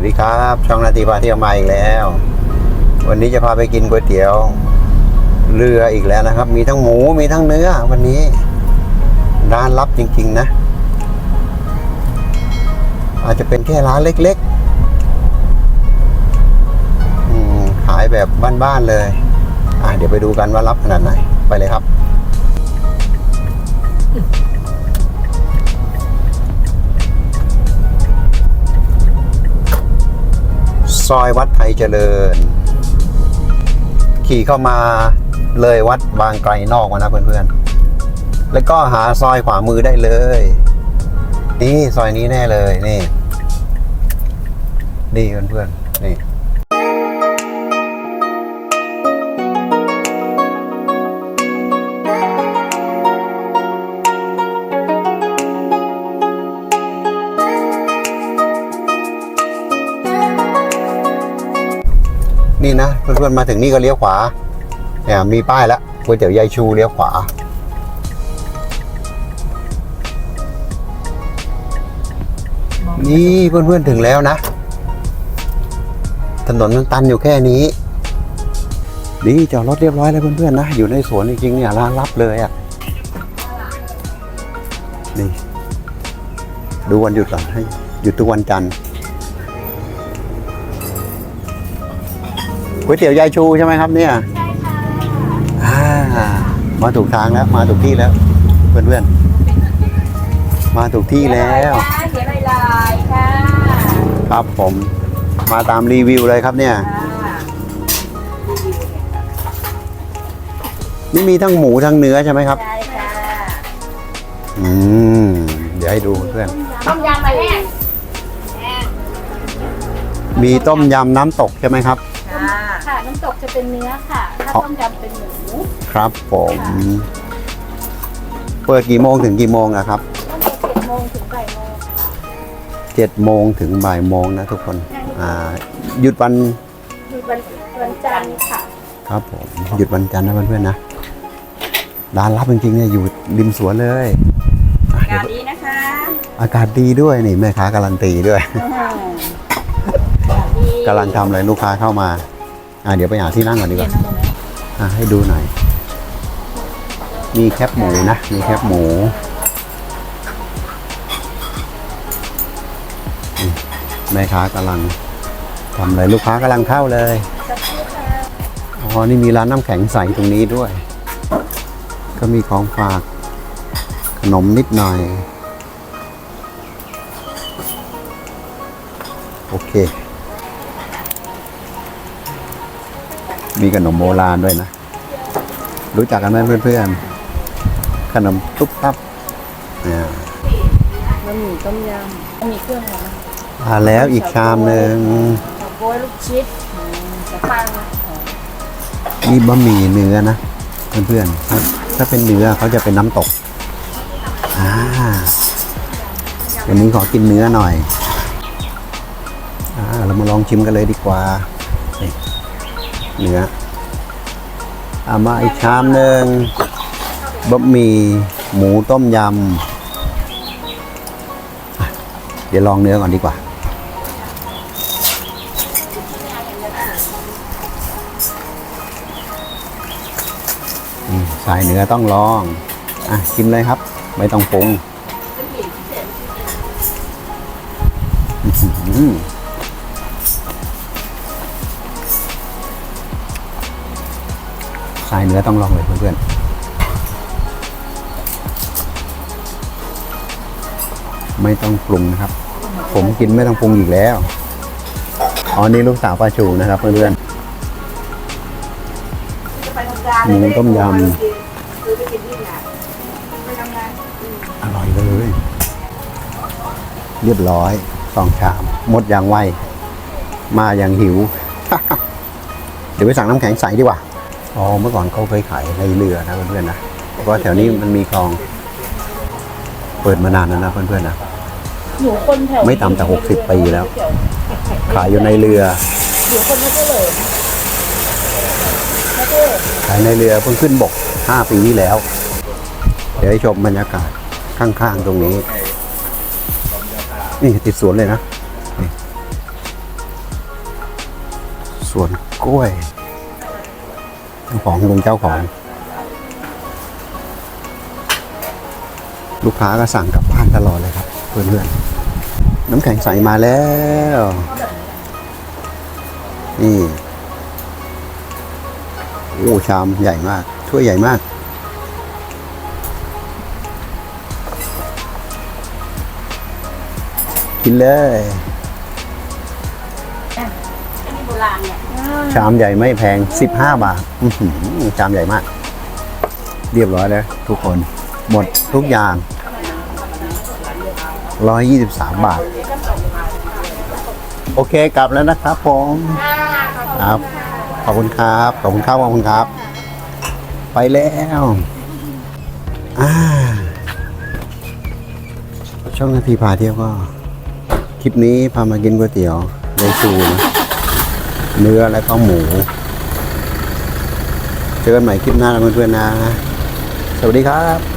วัสดีครับ ช่องนาทีพาเที่ยวมาอีกแล้ว วันนี้จะพาไปกินก๋วยเตี๋ยว เรืออีกแล้วนะครับ มีทั้งหมูมีทั้งเนื้อ วันนี้ร้านลับจริง ๆ นะ อาจจะเป็นแค่ร้านเล็กๆขายแบบบ้านๆเลยอะเดี๋ยวไปดูกันว่ารับขนาดไหน ไปเลยครับ ซอยวัดไทยเจริญ ขี่เข้ามาเลยวัดบางไกลนอกมานะเพื่อนๆ แล้วก็หาซอยขวามือได้เลย นี่ซอยนี้แน่เลยนี่ นี่เพื่อนๆนี่ นี่นะเพื่อนๆมาถึงนี่ก็เลี้ยวขวาเนี่ยมีป้ายแล้วก๋วยเตี๋ยวยายชูเลี้ยวขวา นี่เพื่อนๆถึงแล้วนะ ถนนมันตันอยู่แค่นี้นี่จอดรถเรียบร้อยแล้วเพื่อนๆนะ อยู่ในสวนจริงๆเนี่ยร้านรับเลยอะ่ะนี่ดูวันหยุดก่อนให้หยุดทุกวันจันทร์ ก๋วยเตี๋ยวยายชูใช่ไหมครับเนี่ยอ่ามาถูกทางแล้ว มาถูกที่แล้วเพื่อนๆมาถูกที่แล้วเขียนลายลายๆค่ะครับผมมาตามรีวิวเลยครับเนี่ยค่ะนี่มีทั้งหมูทั้งเนื้อใช่ไหมครับใช่ค่ะอืมเดี๋ยวให้ดูเพื่อนต้มยำมาแห้งแห้งมีต้มยำน้ำตกใช่ไหมครับค่ะค่ะ น้ำตกจะเป็นเนื้อค่ะ ถ้าอ๋อต้มยำเป็นหมู ครับผมเปิดกี่โมงถึงกี่โมงอะครับตั้งแต่เจ็ดโมงถึงบ่ายโมงค่ะ เจ็ดโมงถึงบ่ายโมงนะทุกคนอ่า หยุดวันหยุดวันวันจันทร์ค่ะ ครับผม หยุดวันจันทร์นะเพื่อนๆนะ ร้านรับจริงๆเนี่ยอยู่ริมสวนเลยอะงาเดี๋ยนวนี้นะคะอากาศดีด้วยนี่แม่ค้าการันตีด้วยดีกำลังทำอะไรลูกค้าเข้ามา อ่าเดี๋ยวไปหาที่นั่งก่อนดีกว่าอะให้ดูหน่อย มีแคบหมูนะ มีแคบหมูอืมแม่ค้ากำลังทำอะไรลูกค้ากำลังเข้าเลยอ๋อนี่มีร้านน้ำแข็งใสตรงนี้ด้วย ก็มีของฝากขนมนิดหน่อย โอเค มีขนมโบราณด้วยนะ รู้จักกันไหมเพื่อนๆ ขนมตุ๊บตับอ่าบะหมี่ต้มยำมีเครื่องอะไรมาแล้วอีกชามหนึ่งข้าวโพดลูกชิดอืมกระปังนี่บะหมี่เนื้อนะเพื่อนๆถ้าถ้าเป็นเนื้อเขาจะเป็นน้ำตกอ่าวันนี้ขอกินเนื้อหน่อยอ่าเรามาลองชิมกันเลยดีกว่านี่ เนื้อเอามาอีกชามหนึ่งบะหมี่หมูต้มยำ เดี๋ยวลองเนื้อก่อนดีกว่า สายเนื้อต้องลอง อะชิมเลยครับ ไม่ต้องปรุง อื้อ สายเนื้อต้องลองเลยเพื่อนๆ ไม่ต้องปรุงนะครับ ผมกินไม่ต้องปรุงอีกแล้วอ๋อนี่ลูกสาวป้าชูนะครับเพื่อนๆหมูต้มยำอร่อยเลย เรียบร้อยสองชามหมดอย่างไวมาอย่างหิว เดี๋ยวไปสั่งน้ำแข็งใสดีกว่า อ๋อเมื่อก่อนเขาเคยขายในเรือนะเพื่อนๆนะเพราะว่าแถวนี้มันมีคลอง เปิดมานานแล้วนะเพื่อนๆนะหนูคนแถวไม่ต่ำแต่60ปีแล้ว ขายอยู่ในเรือหนูคนไม่ก็เลยขายในเรือเพิ่งขึ้นบก5ปีที่แล้ว เดี๋ยวให้ชมบรรยากาศข้างๆตรงนี้ นี่ติดสวนเลยนะนี่สวนกล้วยเจ้า ของลุงเจ้าของ ลูกค้าก็สั่งกลับบ้านตลอดเลยครับ เพื่อนๆน้ำแข็งใสมาแล้ว นี่โอ้ชามใหญ่มากถ้วยใหญ่มาก กินเลยอันนี้โบ ราณเนี่ยชามใหญ่ไม่แพง 15 บาทชามใหญ่มาก เรียบร้อยแล้วทุกคน หมดทุกอย่าง 123 บาท โอเคกลับแล้วนะครับผมครับขอบคุณครับขอบคุณครับขอบคุณครับ ไปแล้วอ่าช่องนาทีพาเที่ยวก็ คลิปนี้พามากินก๋วยเตี๋ยวในซูนะ เนื้อและก็หมู เจอกันใหม่คลิปหน้านะเพื่อนๆนะ สวัสดีครับ